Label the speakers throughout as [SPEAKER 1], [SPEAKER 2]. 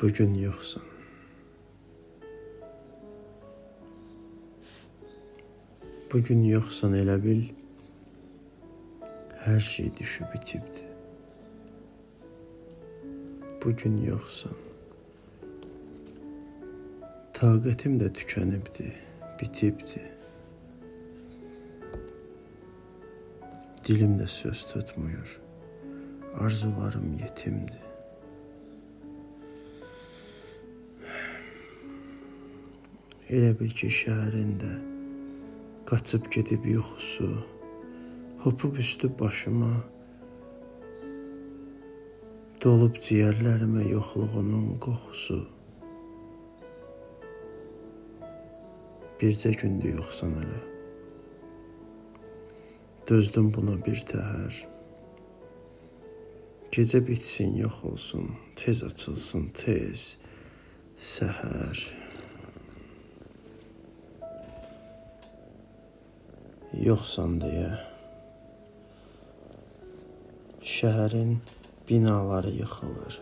[SPEAKER 1] Bugün yoxsan. Bugün yoxsan elə bil hər şey düşüb itibdi. Bugün yoxsan. Taqətim də tükənibdi, bitibdi. Dilim də söz tutmuyor. Arzularım yetimdi. Elə bil ki, şəhərində qaçıb gedib yuxusu, hopub üstü başıma, dolub ciyərlərimə yoxluğunun qoxusu. Bircə gündür yoxsan hələ. Dözdüm buna bir təhər. Gecə bitsin, yox olsun, tez açılsın, tez səhər. Yoxsan deyə şəhərin binaları yıxılır.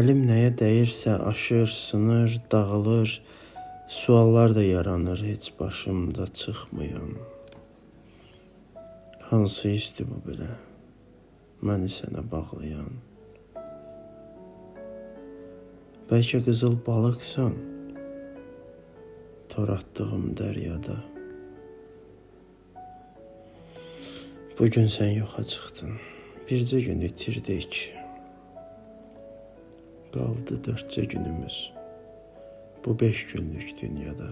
[SPEAKER 1] Əlim nəyə dəyirsə aşır, sınır, dağılır. Suallar da yaranır heç başımda çıxmayan. Hansı isti bu belə? Məni sənə bağlayan. Bəlkə qızıl balıqsan. Tor atdığım dəryada. Bu gün sən yoxa çıxdın. Bircə gün itirdik. Qaldı dördcə günümüz. Bu beş günlük dünyada.